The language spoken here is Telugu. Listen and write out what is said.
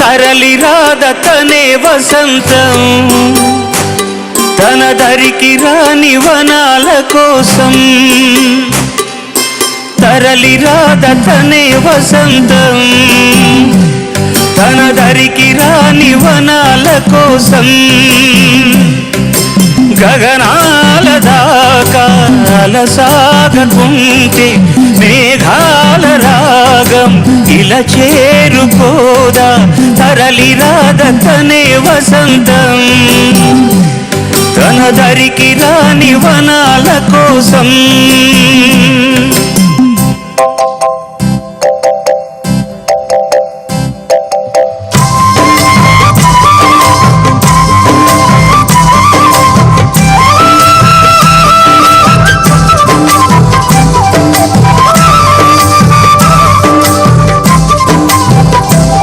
తరలి రాదతనే వసంతం. తన దరికి రాని వనాల కోసం. తరలి రాదతనే వసంతం. తన దరికి రాని వనాల కోసం. గగనాల దాకా సాగకుంటే మేఘాల రాగం ఇలా చేరుకోద తరలి రాదతనే వసంతం. తన దరికి రాని వనాల కోసం